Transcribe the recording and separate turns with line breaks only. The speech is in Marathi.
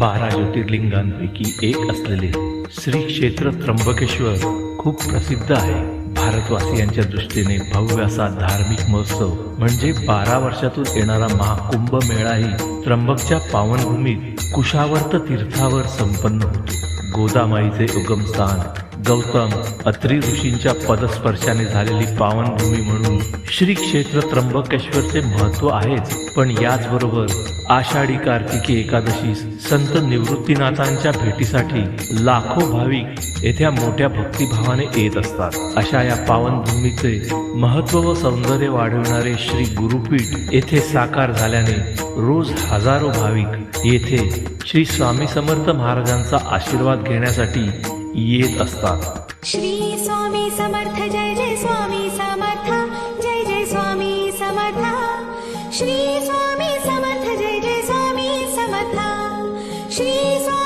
बारा ज्योतिर्लिंगांपैकी एक असलेले श्री क्षेत्र त्र्यंबकेश्वर खूप प्रसिद्ध आहे. भारतवासियांच्या दृष्टीने भव्य असा धार्मिक महोत्सव म्हणजे बारा वर्षातून येणारा महाकुंभ मेळाही त्र्यंबकच्या पावनभूमीत कुशावर्त तीर्थावर संपन्न होतो. गोदामाईचे उगमस्थान गौतम अत्री ऋषींच्या पदस्पर्शाने झालेली पावनभूमी म्हणून श्री क्षेत्र त्र्यंबकेश्वरचे महत्त्व आहेच. पण याचबरोबर आषाढी कार्तिकी एकादशी संत निवृत्तीनाथांच्या भेटीसाठी लाखो भाविक येथ्या मोठ्या भक्तिभावाने येत असतात. अशा या पावनभूमीचे महत्त्व व सौंदर्य वाढविणारे श्री गुरुपीठ येथे साकार झाल्याने रोज हजारो भाविक येथे श्री स्वामी समर्थ महाराजांचा आशीर्वाद घेण्यासाठी येत असतात.
श्री स्वामी समर्थ जय जय स्वामी समर्थ जय जय स्वामी समर्थ. श्री स्वामी समर्थ जय जय स्वामी समर्थ. श्री स्वामी